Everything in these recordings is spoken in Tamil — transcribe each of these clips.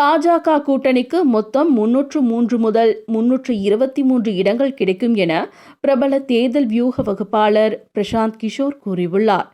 பாஜக கூட்டணிக்கு மொத்தம் முன்னூற்று மூன்று முதல் முன்னூற்று இருபத்தி மூன்று இடங்கள் கிடைக்கும் என பிரபல தேர்தல் வியூக வகுப்பாளர் பிரசாந்த் கிஷோர் கூறியுள்ளார்.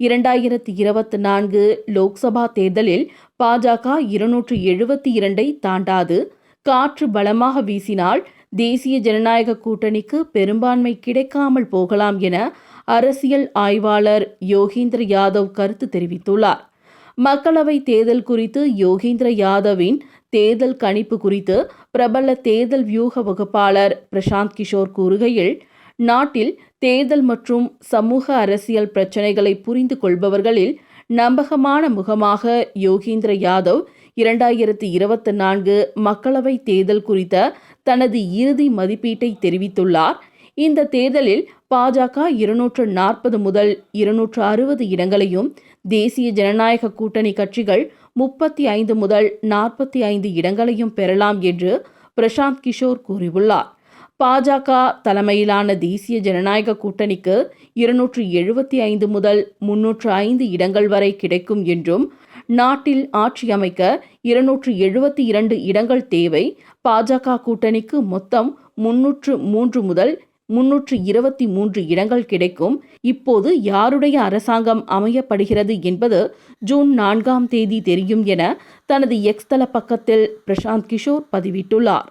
இரண்டாயிரத்தி இருபத்தி நான்கு லோக்சபா தேர்தலில் பாஜக இருநூற்று எழுபத்தி இரண்டை தாண்டாது. காற்று பலமாக வீசினால் தேசிய ஜனநாயக கூட்டணிக்கு பெரும்பான்மை கிடைக்காமல் போகலாம் என அரசியல் ஆய்வாளர் யோகேந்திர யாதவ் கருத்து தெரிவித்துள்ளார். மக்களவை தேர்தல் குறித்து யோகேந்திர யாதவின் தேர்தல் கணிப்பு குறித்து பிரபல தேர்தல் வியூக வகுப்பாளர் பிரசாந்த் கிஷோர் கூறுகையில் நாட்டில் தேர்தல் மற்றும் சமூக அரசியல் பிரச்சினைகளை புரிந்து கொள்பவர்களில் நம்பகமான முகமாக யோகேந்திர யாதவ் இரண்டாயிரத்தி இருபத்தி நான்கு மக்களவை தேர்தல் குறித்த தனது இறுதி மதிப்பீட்டை தெரிவித்துள்ளார். இந்த தேர்தலில் பாஜக இருநூற்று நாற்பது முதல் இருநூற்று அறுபது இடங்களையும் தேசிய ஜனநாயக கூட்டணி கட்சிகள் முப்பத்தி ஐந்து முதல் நாற்பத்தி ஐந்து இடங்களையும் பெறலாம் என்று பிரசாந்த் கிஷோர் கூறியுள்ளார். பாஜக தலைமையிலான தேசிய ஜனநாயக கூட்டணிக்கு இருநூற்று எழுபத்தி ஐந்து முதல் முன்னூற்று ஐந்து இடங்கள் வரை கிடைக்கும் என்றும் நாட்டில் ஆட்சி அமைக்க இருநூற்று எழுபத்தி இரண்டு இடங்கள் தேவை. பாஜக கூட்டணிக்கு மொத்தம் முன்னூற்று மூன்று முதல் முன்னூற்று இருபத்தி மூன்று இடங்கள் கிடைக்கும். இப்போது யாருடைய அரசாங்கம் அமையப்படுகிறது என்பது ஜூன் நான்காம் தேதி தெரியும் என தனது எக்ஸ் தள பக்கத்தில் பிரசாந்த் கிஷோர் பதிவிட்டுள்ளார்.